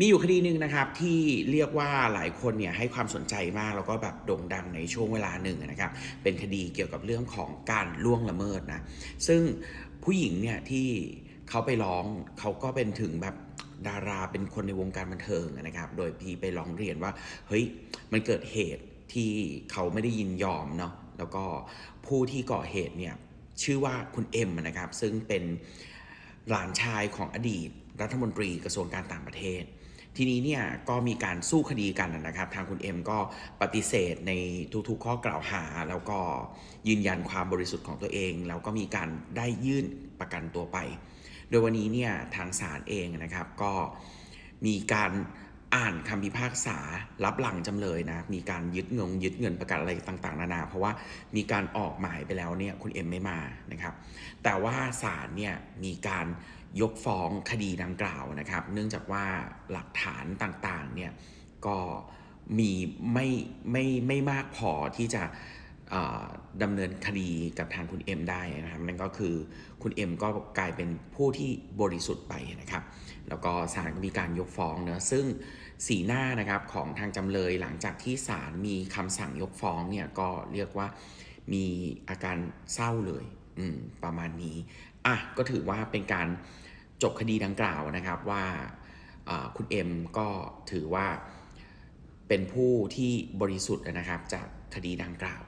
มีอยู่คดีหนึ่งนะครับที่เรียกว่าหลายคนเนี่ยให้ความสนใจมากแล้วก็แบบโด่งดังในช่วงเวลาหนึ่งนะครับ เป็นคดีเกี่ยวกับเรื่องของการล่วงละเมิดนะซึ่งผู้หญิงเนี่ยที่เขาไปร้องเขาก็เป็นถึงแบบดาราเป็นคนในวงการบันเทิงนะครับ โดยพี่ไปร้องเรียนว่าเฮ้ยมันเกิดเหตุที่เขาไม่ได้ยินยอมเนาะแล้วก็ผู้ที่ก่อเหตุเนี่ยชื่อว่าคุณเอ็มนะครับ ซึ่งเป็นหลานชายของอดีต รัฐมนตรีกระทรวงการต่างประเทศ ทีนี้เนี่ยก็มีการสู้คดีกันนะครับ ทางคุณเอ็มก็ปฏิเสธในทุกๆข้อกล่าวหา แล้วก็ยืนยันความบริสุทธิ์ของตัวเอง แล้วก็มีการได้ยื่นประกันตัวไป โดยวันนี้เนี่ยทางศาลเองนะครับก็มีการอ่านคำพิพากษารับหลังจำเลยนะ มีการยึดเงินยึดเงินประกันอะไรต่างๆ นานา เพราะว่ามีการออกหมายไปแล้วเนี่ยคุณเอ็มไม่มานะครับ แต่ว่าศาลเนี่ยมีการ ยกฟ้องคดีดังกล่าวนะครับ เนื่องจากว่าหลักฐานต่างๆเนี่ยก็มีไม่ไม่ไม่มากพอที่จะดำเนินคดีกับทางคุณเอ็มได้นะครับนั่นก็คือคุณเอ็มก็กลายเป็นผู้ที่บริสุทธิ์ไปนะครับ แล้วก็ศาลก็มีการยกฟ้องเนอะซึ่งสีหน้านะครับของทางจำเลยหลังจากที่ศาลมีคำสั่งยกฟ้องเนี่ยก็เรียกว่า มีอาการเศร้าเลยอืมประมาณนี้อะก็ถือว่าเป็นการจบคดีดังกล่าวนะครับว่าอ่าคุณเอ็มก็ถือว่าเป็นผู้ที่บริสุทธิ์นะครับจากคดีดังกล่าว